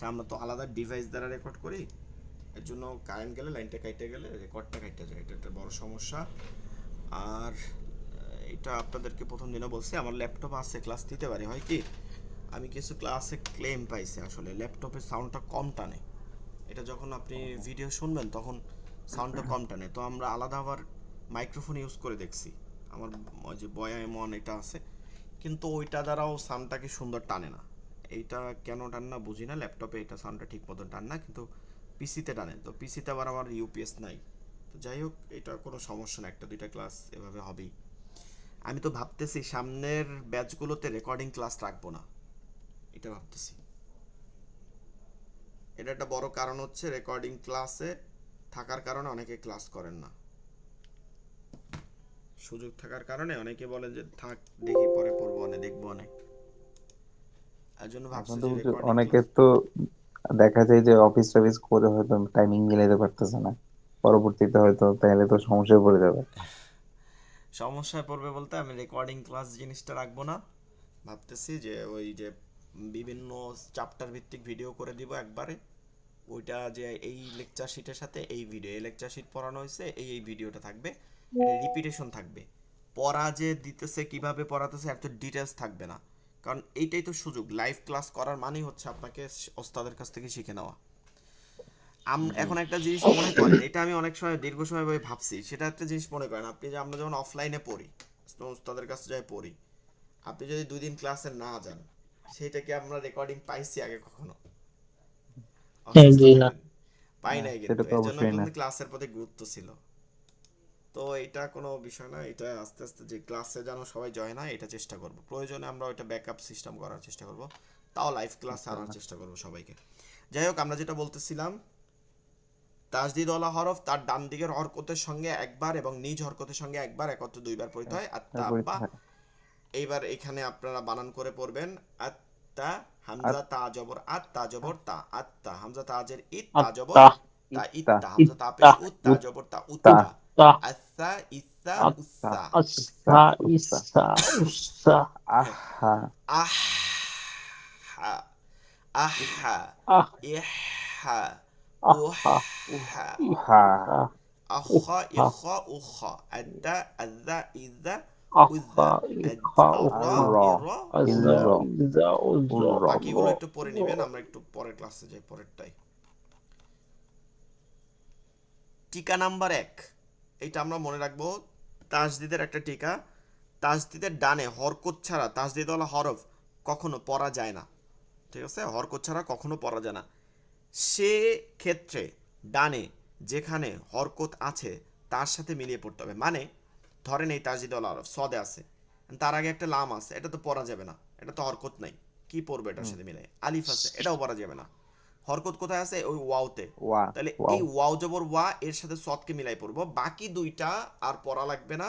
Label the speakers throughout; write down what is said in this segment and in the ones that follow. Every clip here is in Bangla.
Speaker 1: আচ্ছা আমরা তো আলাদা ডিভাইস দ্বারা রেকর্ড করি। এর জন্য কারেন্ট গেলে লাইনটা কাইটে গেলে রেকর্ডটা কাইটে যায়। এটা একটা বড় সমস্যা। আর এটা আপনাদেরকে প্রথম দিনও বলছি, আমার ল্যাপটপ আছে ক্লাস দিতে পারি। হয় কি? আমি কিছু ক্লাসে ক্লেম পাইছি আসলে। ল্যাপটপের সাউন্ডটা কম টানে। এটা যখন আপনি ভিডিও শুনবেন, তখন সাউন্ডটা কম টানে। তো আমরা আলাদা আবার মাইক্রোফোন ইউজ করে দেখছি। আমার যে বয়া এমন এটা আছে। কিন্তু ওইটা দ্বারাও সাউন্ডটাকে সুন্দর টানে না। এইটা কেন টান না বুঝি না ল্যাপটপে এটা সাউন্ডটা ঠিক মতন টান না, কিন্তু পিসিতে টানে তো পিসিতে আবার আমার ইউপিএস নাই। তো যাই হোক এটা কোনো সমস্যা না একটা দুইটা ক্লাস এভাবে হবেই। আমি তো ভাবতেছি সামনের ব্যাচগুলোতে রেকর্ডিং ক্লাস রাখব না। এটা ভাবতেছি। এটা একটা বড় কারণ হচ্ছে রেকর্ডিং ক্লাসে থাকার কারণে অনেকে ক্লাস করেন না। সুযোগ থাকার কারণে অনেকে বলেন যে, থাক, দেখি পরে পড়ব অনেক দেখব অনেক জন্য ভাবছি
Speaker 2: অনেকের তো দেখা যায় যে অফিস টফিস করে হয়তো টাইমিং মিলাইতে পারতেছে না। পরবর্তীতে হয়তো তাহলে তো সমস্যায় পড়ে যাবে।
Speaker 1: সমস্যায় পড়বে বলতে আমি রেকর্ডিং ক্লাস জিনিসটা রাখব না। ভাবতেছি যে ওই যে বিভিন্ন চ্যাপ্টার ভিত্তিক ভিডিও করে দিব একবারে। ওইটা যে এই লেকচার শিটের সাথে এই ভিডিও এই লেকচার শিট পড়ানো হয়েছে এই এই ভিডিওটা থাকবে। রিপিটেশন থাকবে। পড়া যে দিতেছে কীভাবে পড়াতেছে এত ডিটেলস থাকবে না। কারণ এইটাই তো সুযোগ লাইভ ক্লাস করার মানেই হচ্ছে আপনাকে ওস্তাদের কাছ থেকে শিখে নেওয়া। আম- এখন একটা জিনিস মনে করেন এটা আমি অনেক সময় দীর্ঘ সময় ভাবে ভাবছি সেটা একটা জিনিস মনে করেন আপনি যে আমরা যখন অফলাইনে পড়ি ওস্তাদের কাছে যাই পড়ি আপনি যদি দুই দিন ক্লাসে না যান সেটা কি আমরা রেকর্ডিং পাইছি আগে কখনো?
Speaker 3: হ্যাঁ, জি না।
Speaker 1: পাই
Speaker 2: না,
Speaker 1: নাই
Speaker 2: সেটা
Speaker 1: কিন্তু
Speaker 2: তো
Speaker 1: এর জন্য কিন্তু ক্লাসের প্রতি গুরুত্ব ছিল। তো এটা কোনো বিষয় না এটা আস্তে আস্তে যে ক্লাসে যেন সবাই জয়েন হয় এটা চেষ্টা করব। প্রয়োজনে আমরা ওইটা ব্যাকআপ সিস্টেম করার চেষ্টা করব। তাও লাইভ ক্লাস আনার চেষ্টা করব সবাইকে। যাই হোক আমরা যেটা বলতেছিলাম তাজদিদওয়ালা হরফ তার ডান দিকের হরকতের সঙ্গে একবার এবং নিজ হরকতের সঙ্গে একবার একত্র দুইবার পড়িতে হয়। আত্তা আব্বা। এইবার এখানে আপনারা বানান করে পড়বেন আত্তা হামজা তা জবর আত তা জবর তা আত্তা হামজা তাজের ইত তা জবর তা
Speaker 2: ইত্তা,
Speaker 1: হামজা তা পেশ উত তা জবর তা উত্তা ইস্সা
Speaker 3: আত্তা
Speaker 1: উস্সা
Speaker 3: আসা ইসা উসা
Speaker 2: আহা
Speaker 1: আহা আহা ইহা উহা ইখা উখা ইরা
Speaker 3: আজা ইজা উজা
Speaker 2: উজরা।
Speaker 1: বাকিগুলো একটু পরে নেবেন আমরা একটু পরের ক্লাসে যাই পরেরটাই টিকা নাম্বার এক এটা আমরা মনে রাখব তাজদিদের একটা টিকা। তাজদিদের ডানে হরকত ছাড়া তাজদিদওয়ালা হরফ কখনো পড়া যায় না। ঠিক আছে? হরকত ছাড়া কখনো পড়া যায় না। সে ক্ষেত্রে ডানে যেখানে হরকত আছে তার সাথে মিলিয়ে পড়তে হবে। মানে ধরেন এই তাজদিদওয়ালা হরফ সদে আছে। তার আগে একটা লাম আছে এটা তো পড়া যাবে না। এটা তো হরকত নাই। কি পড়বে এটার সাথে মিলে? আলিফ আছে এটাও পড়া যাবে না। হরকত কোথায় আছে? ওই ওয়াওতে। তাহলে এই ওয়াও জবর ওয়া এর সাথে সদকে মিলাই পড়ব। বাকি দুইটা আর পড়া লাগবে না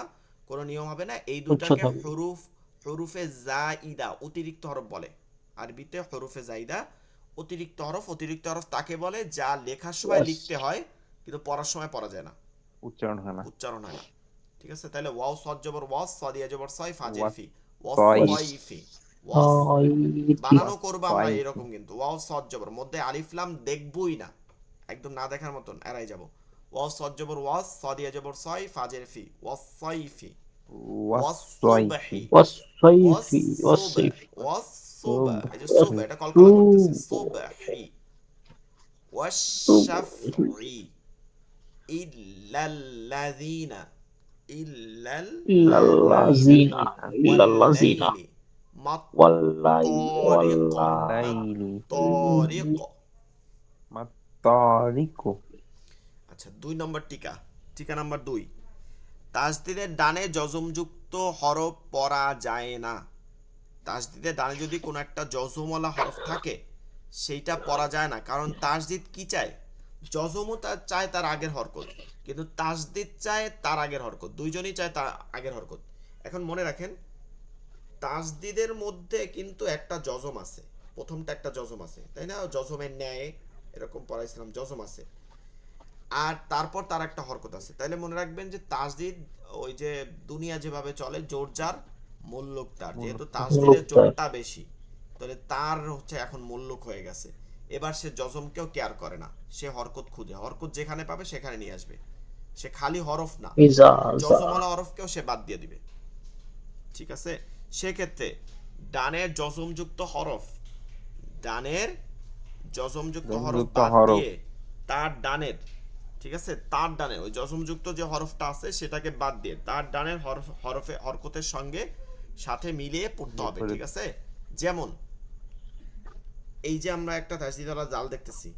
Speaker 1: কোনো নিয়ম হবে না। এই দুইটাকে
Speaker 3: থাকবে।
Speaker 1: হরুফ হরুফে জাইদা অতিরিক্ত হরফ বলে। আরবিতে হরুফে জাইদা অতিরিক্ত হরফ অতিরিক্ত হরফ তাকে বলে যা লেখার সময় লিখতে হয় কিন্তু পড়ার সময় পড়া যায় না।
Speaker 2: উচ্চারণ হয় না।
Speaker 1: উচ্চারণ হয় না। ঠিক আছে? তাহলে ওয়াও সদ জবর ওয়াস সদিয়া জবর সয় ফাজের
Speaker 2: ওয়াস
Speaker 1: ফি।
Speaker 2: সয়।
Speaker 1: ওয়াস বানানো করব আমরা এরকম কিন্তু। ওয়াও সদ জবর। মধ্যে আলিফ লাম দেখবই না। একদম না দেখার মতন এড়াই যাব। ওয়াও সদ জবর ওয়াস সদিয়া জবর সয় ফাজের ফি। ওয়াসফি
Speaker 2: ওয়াসসাইফি
Speaker 3: ওয়াসসাইফি ওয়াসসাইফি
Speaker 1: ওয়াসসুবা এই যে সুবা এটা কলকলা করতেছে। সুবহি। ওয়াশাফি ইল্লাল্লাযিনা।
Speaker 3: ইল্লাল্লাযিনা। ইল্লাল্লাযিনা
Speaker 1: والليل ما
Speaker 3: ওয়াল্লাহি
Speaker 1: طارق
Speaker 3: ওয়াল্লাহি
Speaker 2: লাইলি
Speaker 1: طارق
Speaker 2: মাতারিকু
Speaker 1: আচ্ছা দুই নম্বর টিকা টিকা নাম্বার দুই তাজদিদের ডানে যজমযুক্ত হরফ পড়া যায় না তাজদিদের ডানে যদি কোনো একটা যজমওয়ালা হরফ থাকে সেইটা পড়া যায় না কারণ তাজদিদ কি চায় যজমও তার চায় তার আগের হরকত কিন্তু তাজদিদ চায় তার আগের হরকত দুইজনই চায় তার আগের হরকত এখন মনে রাখেন তাসদিদের মধ্যে কিন্তু একটা জজম আছে। প্রথমটা একটা জজম আছে তাই না? জজমের ন্যায় এরকম পড়াইছিলাম জজম আছে। আর তারপর তার একটা হরকত আছে। তাইলে মনে রাখবেন যে তাসদিদ ওই যে দুনিয়া যেভাবে চলে জোর যার মূল্যক যেহেতু
Speaker 3: তাসদিদের
Speaker 1: জোরটা বেশি তাহলে তার হচ্ছে এখন মূল্যক হয়ে গেছে। এবার সে জজমকেও কেয়ার করে না। সে হরকত খুঁজে। হরকত যেখানে পাবে সেখানে নিয়ে আসবে। সে খালি হরফ না। জজমালা হরফকেও সে বাদ দিয়ে দিবে। ঠিক আছে? সেক্ষেত্রে ডানের জজমযুক্ত হরফ ডানের জজমযুক্ত হরফ বাদ। দিয়ে তার ডানের ঠিক আছে? তার ডানের ওই জজমযুক্ত যে হরফটা আছে সেটাকে বাদ দিয়ে তার ডানের হরফ হরফে হরকতের সঙ্গে সাথে মিলিয়ে পড়তে হবে ঠিক আছে? যেমন এই যে আমরা একটা তাজদিদালা জাল দেখতেছি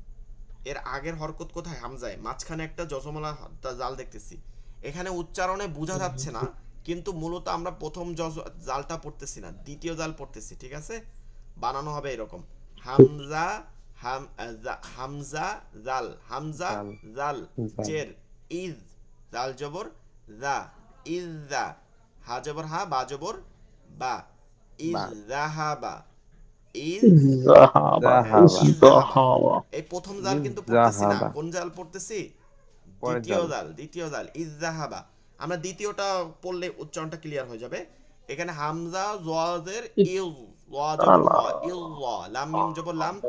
Speaker 1: এর আগের হরকত কোথায়? হামজায় মাঝখানে একটা জজমালা হ- জাল দেখতেছি। এখানে উচ্চারণে বোঝা যাচ্ছে না কিন্তু মূলত আমরা প্রথম জালটা পড়তেছি না দ্বিতীয় জাল পড়তেছি ঠিক আছে? বানানো হবে এরকম। হামজা হামজা জাল হামজা
Speaker 2: জাল।
Speaker 1: জের ইজ জাল জবর জা ইজ জা হা জবর হা বা জবর বা এই প্রথম জাল কিন্তু পড়তেছি না। কোন জাল পড়তেছি? দ্বিতীয়
Speaker 2: জাল।
Speaker 1: দ্বিতীয় জাল ইজ জাহাবা আমরা দ্বিতীয়টা পড়লে উচ্চারণটা ক্লিয়ার হয়ে যাবে। এখানে হামজা জওয়াজের ইউ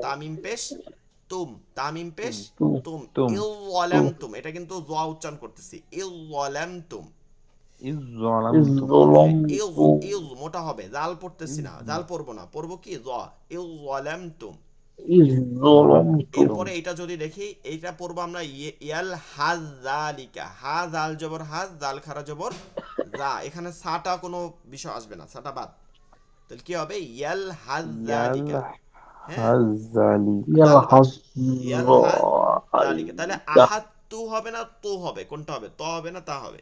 Speaker 1: তামিম পেশ তুম। তামিম পেশ
Speaker 3: তুম।
Speaker 1: ওয়ালাম তুম। এটা কিন্তু জোয়া উচ্চারণ করতেছি। হবে। জাল পড়তেছি না। জাল পড়ব না। পড়ব কি? জোয়া। ওয়ালাম তুম। এরপরে এটা যদি দেখি এটা পড়ব আমরা ইয়ে, ইয়াল হাজালিকা। হাজাল জবর হাজ জাল খারা জবর যা। এখানে সাটা কোনো বিষয় আসবে না সাটা বাদ। তাহলে কি হবে? ইয়াল হাজালিকা। হ্যাঁ? তাহলে আহাত তু হবে না তো হবে? কোনটা হবে? ত হবে না তা হবে?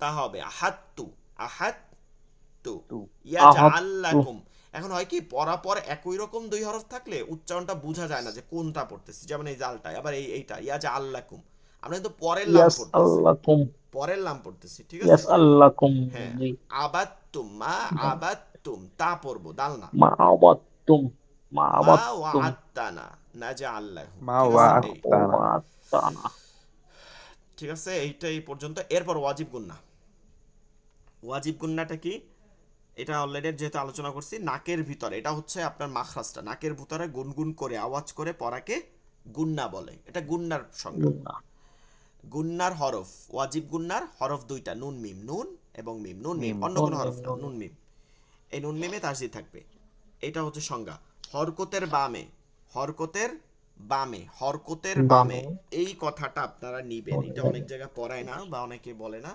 Speaker 2: তা।
Speaker 1: হবে। আহাত তু। আহাত তু। এখন হয় কি পরাপর একই রকম দুই হরফ থাকলে উচ্চারণটা বোঝা যায় না যে কোনটা পড়তেছি যেমন এই জালটা আবার এই এইটা ইয়া যে আল্লাকুম। আমরা কিন্তু পরের নাম পড়তেছি। পরের নাম পড়তেছি ঠিক আছে?
Speaker 3: আল্লাকুম
Speaker 1: হ্যাঁ। আবাত্তুম মা আবাত্তুম তা পড়ব দাল না। মা
Speaker 3: আবাত্তুম
Speaker 1: মা ওয়াআতানা আল্লাহ।
Speaker 2: মা
Speaker 3: ওয়াআতানা
Speaker 1: ঠিক আছে? এইটাই পর্যন্ত। এরপর ওয়াজিব গুন্না। ওয়াজিব গুন্নাটা কি? এটা অলরেডি যেহেতু আলোচনা করছি নাকের ভিতরে এটা হচ্ছে আপনার মাখরাজটা। নাকের ভিতরে গুনগুন করে আওয়াজ করে পড়াকে গুন্না বলে। এটা গুন্নার সংজ্ঞা। গুন্নার হরফ ওয়াজিব গুন্নার হরফ দুইটা নুন মিম। নুন এবং মিম। নুন মিম। অন্য কোনো হরফ না নুন মিম। এই নুন মিমে তাসদি থাকবে। এটা হচ্ছে সংজ্ঞা। হরকতের বামে হরকতের বামে হরকতের বামে। এই কথাটা আপনারা নিবেন। এটা অনেক জায়গায় পড়ায় না বা অনেকে বলে না।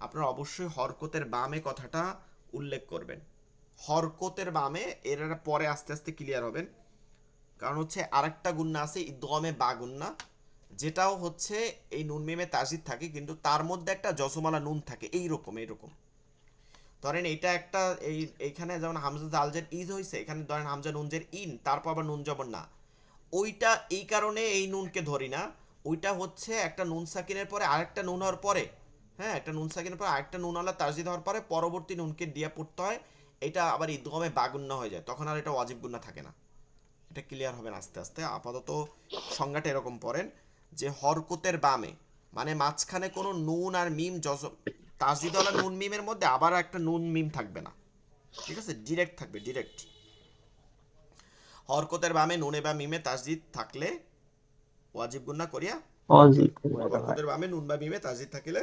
Speaker 1: আপনারা অবশ্যই হরকতের বামে কথাটা উল্লেখ করবেন। হরকতের বামে এর পরে আস্তে আস্তে ক্লিয়ার হবেন। কারণ হচ্ছে আরেকটা গুন্না আছে, ইদগমে বা গুন্না, যেটাও হচ্ছে এই নুন মেমে তাজিদ থাকে, কিন্তু তার মধ্যে একটা জসমালা নুন থাকে এই এইরকম এইরকম। ধরেন এটা একটা এই, এইখানে যেমন হামজা জালজের ইদ হয়েছে এখানে ধরেন হামজা নুনজের ইন, তারপর আবার নুন জবর না। ওইটা এই কারণে এই নুনকে ধরি না, ওইটা হচ্ছে একটা নুন সাকিনের পরে, আরেকটা নুন হওয়ার পরে হ্যাঁ একটা নুন সাকিনের পরে আরেকটা নুন আলা তাজিদ হওয়ার পরে পরবর্তী নুনকে দিয়ে পড়তে হয়। এটা আবার ঈদগমে বাগুন্না হয়ে যায়। তখন আর এটা ওয়াজিব গুন্না থাকে না। এটা ক্লিয়ার হবে না আস্তে আস্তে। আপাতত সংজ্ঞাটা এরকম পড়েন যে হরকতের বামে মানে মাঝখানে কোনো নুন আর মিম জজ তাজদিদওয়ালা নুন মিমের মধ্যে আবার একটা নুন মিম থাকবে না। ঠিক আছে? ডিরেক্ট থাকবে ডিরেক্ট হরকতের বামে নুনে বা মিমে তাজদিদ থাকলে ওয়াজিব গুন্না করিয়া
Speaker 3: ওয়াজিব
Speaker 1: হরকতের বামে নুন বা মিমে তাজদিদ থাকিলে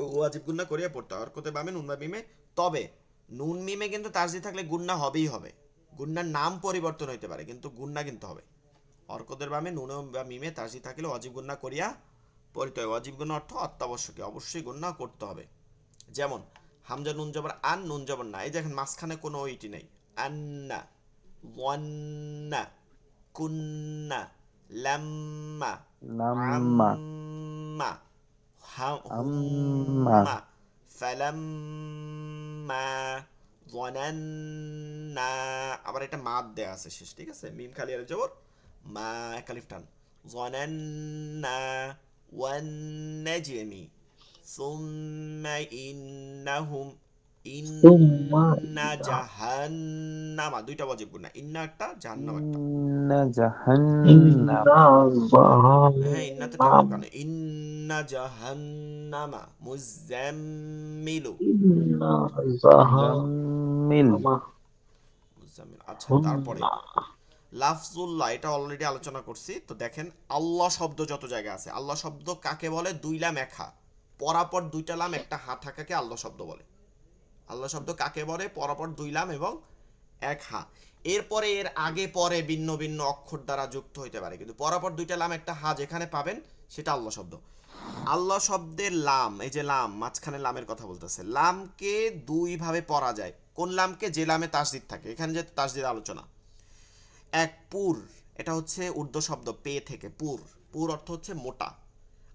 Speaker 1: ওয়াজিব গুন্না করিয়া পড়তে হয়। হরকতের বামে নুন বা মিমে। তবে নুন মিমে কিন্তু তাজদিদ থাকলে গুন্না হবেই হবে। গুন্নার নাম পরিবর্তন হইতে পারে কিন্তু গুন্না কিন্তু হবে। হরকতের বামে নুন বা মিমে তাজদিদ থাকলে অজীব গুন্না করিয়া পড়িতে হয়। অজীব গুন্না অর্থ অত্যাবশ্যকীয় অবশ্যই গুন্না করতে হবে। যেমন হামজা নুন জবর আন নুন জবর না। এই দেখেন মাঝখানে কোনো ওইটি নেই। আন্না ওয়ান্না কুন্না লাম্মা
Speaker 2: নাম্মা
Speaker 1: আম্মা হা-
Speaker 2: আম্মা।
Speaker 1: হুম্মা ফালাম্মা ظننا আবার এটা মাদ দেয়া আছে শেষ ঠিক আছে মিম খালি আর জবর মা একালিফ টান ظننا والنجم ثم إنهم
Speaker 3: ثم
Speaker 1: ইন্না জাহান্নামা দুইটা ওয়াজিব গুণ না ইন্না একটা জাহান্নাম একটা
Speaker 2: ইন্না জাহান্নাম।
Speaker 3: ইন্না
Speaker 1: হ্যাঁ ইন্নাতে
Speaker 3: জাহান্নাম।
Speaker 1: কেন ইন্না জাহান্নামা মুজাম্মিলু।
Speaker 3: ইন্না জাহান্নাম।
Speaker 1: মুজাম্মিল। আচ্ছা তারপরে। লাফজুল্লাহ এটা অলরেডি আলোচনা করছি। তো দেখেন আল্লাহ শব্দ যত জায়গায় আছে আল্লাহ শব্দ কাকে বলে? দুই লাম এক হা। পরাপর দুইটা লাম একটা হা থাকাকে আল্লাহ শব্দ বলে। আল্লাহ শব্দ কাকে বলে? পরপর দুই লাম এবং এক হা। এরপরে এর আগে পরে ভিন্ন ভিন্ন অক্ষর দ্বারা যুক্ত হইতে পারে। কিন্তু পরপর দুইটা লাম, একটা হা যেখানে পাবেন, সেটা আল্লাহ শব্দ। আল্লাহ শব্দের লাম, এই যে লাম, মাঝখানে লামের কথা বলতেছে। লামকে দুই ভাবে পড়া যায়। কোন লামকে? যে লামে তাসদিদ থাকে। এখানে যে তাসদিদ আলোচনা। এক, পুর। এটা হচ্ছে উর্দু শব্দ পে থেকে। পুর। পুর অর্থ হচ্ছে মোটা।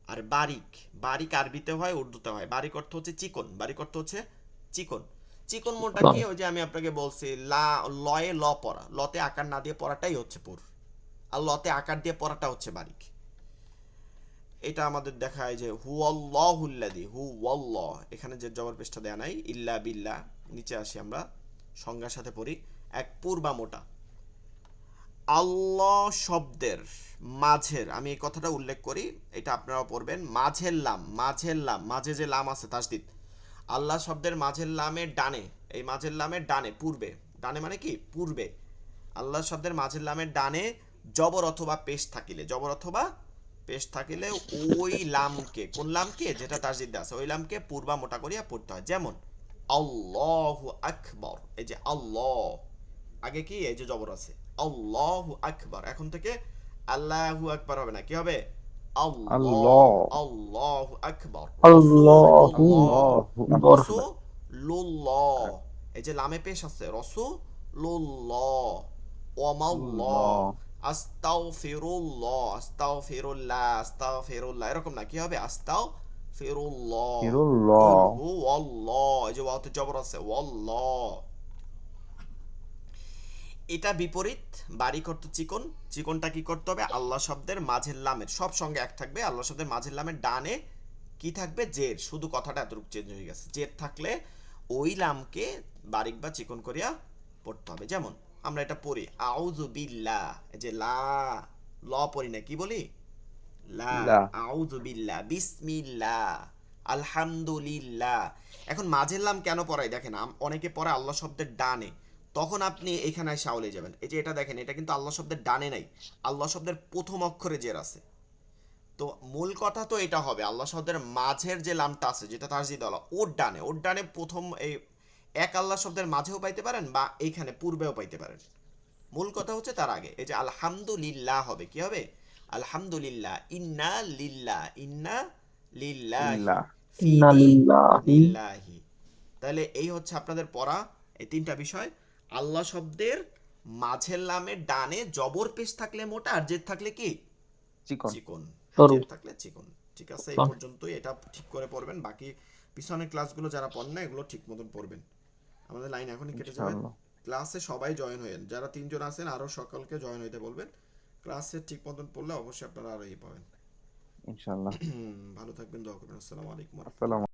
Speaker 1: আর বারিক। বারিক আরবিতে হয়, উর্দুতে হয়। বারিক অর্থ হচ্ছে চিকন। বারিক অর্থ হচ্ছে চিকন। চিকন মোটা কি? ওই যে আমি আপনাকে বলছি লা লয়ে ল পড়া। লতে আকার না দিয়ে পড়াটাই হচ্ছে পুর। আর লতে আকার দিয়ে পড়াটা হচ্ছে বারিক। এটা আমাদের দেখায় যে হু আল্লাহুল্লাদি হু ওয়াল্লাহ এখানে যে জবর পেশটা দেয়া নাই। ইল্লা বিল্লা নিচে আসি আমরা। সংজ্ঞার সাথে পড়ি। এক পুর বা মোটা। আল্লাহ শব্দের মাঝের আমি এই কথাটা উল্লেখ করি এটা আপনারাও পড়বেন। মাঝের লাম মাঝের লাম মাঝে যে লাম আছে তাসদিদ আল্লাহ শব্দের মাঝের লামের ডানে, এই মাঝের লামের ডানে, পূর্বে। ডানে মানে কি? পূর্বে। আল্লাহ শব্দের মাঝের লামের ডানে জবর অথবা পেশ থাকিলে। জবর অথবা পেশ থাকিলে ওই লামকে, কোন লামকে? যেটা তাসদিদ আছে, ওই লামকে পূর্বা মোটা করিয়া পড়তে হয়। যেমন, আল্লাহু আকবর। এই যে আল্লাহ, আগে কি? এই যে জবর আছে। আল্লাহু আকবার। এখন থেকে আল্লাহু আকবর হবে না। কি হবে? আল্লাহু আকবার
Speaker 3: আল্লাহু
Speaker 2: আকবার।
Speaker 1: রসুল্লাহ এই যে লামে পেশ আছে রসুল্লাহ ওয়ামাল্লাহ আস্তাগফিরুল্লাহ আস্তাগফিরুল্লাহ আস্তাগফিরুল্লাহ। এরকম না কি হবে? আস্তাগফিরুল্লাহ।
Speaker 2: ফিরুল্লাহ।
Speaker 1: ওয়াল্লাহ এই যে ওয়াতে জবর আছে ওয়াল্লাহ। এটা বিপরীত বারিক অর্থ চিকন চিকনটা কি করতে হবে? আল্লাহ শব্দের মাঝের লামের সব সঙ্গে এক থাকবে আল্লাহ শব্দের মাঝের লামের ডানে কি থাকবে? জের শুধু কথাটা এতটুকু চেঞ্জ হয়ে গেছে। জের থাকলে ওই লামকে বারিক বা চিকন করিয়া পড়তে হবে। যেমন আমরা এটা পড়ি আউযু বিল্লা এই যে লা ল পড়ি না কি বলি? লা
Speaker 2: লা।
Speaker 1: আউযু বিল্লাহ বিসমিল্লাহ আলহামদুলিল্লাহ এখন মাঝের লাম কেন পড়াই? দেখেন অনেকে পড়ে আল্লাহ শব্দের ডানে। তখন আপনি এখানে শাওলে যাবেন। এই যে এটা দেখেন এটা কিন্তু আল্লাহ শব্দের ডানে নাই। আল্লাহ শব্দের প্রথম অক্ষরে জের আছে। তো মূল কথা তো এটা হবে আল্লাহ শব্দের মাঝের যে লামটা আছে যেটা তাসজিদ আল্লাহ ওর ডানে ওর ডানে প্রথম এই এক আল্লাহ শব্দের মাঝেও পাইতে পারেন বা এইখানে পূর্বেও পাইতে পারেন। মূল কথা হচ্ছে তার আগে এই যে আলহামদুলিল্লাহ হবে কি হবে? আলহামদুলিল্লাহ ইন্না লিল্লাহ ইন্না। লিল্লাহি তাহলে এই হচ্ছে আপনাদের পড়া এই তিনটা বিষয়। আল্লাহ শব্দের মাঝের লামের ডানে জবর পেশ থাকলে মোটা আর জেদ থাকলে কি?
Speaker 2: চিকন।
Speaker 1: জেদ থাকলে চিকন। ঠিক আছে এই পর্যন্তই। এটা ঠিক করে পড়বেন। বাকি পিছনের ক্লাসগুলো যারা পড়েন না এগুলো ঠিক মতন পড়বেন। আমাদের লাইন এখনই কেটে যাবে। ক্লাসে সবাই জয়েন হয়েন যারা তিনজন আছেন আরও সকলকে জয়েন হইতে বলবেন। ক্লাসে ঠিক মতন পড়লে অবশ্যই আপনারা আরও এই পাবেন।
Speaker 2: ইনশাআল্লাহ।
Speaker 1: ভালো থাকবেন দোয়া করবেন। আসসালামু আলাইকুম।
Speaker 2: আসসালামু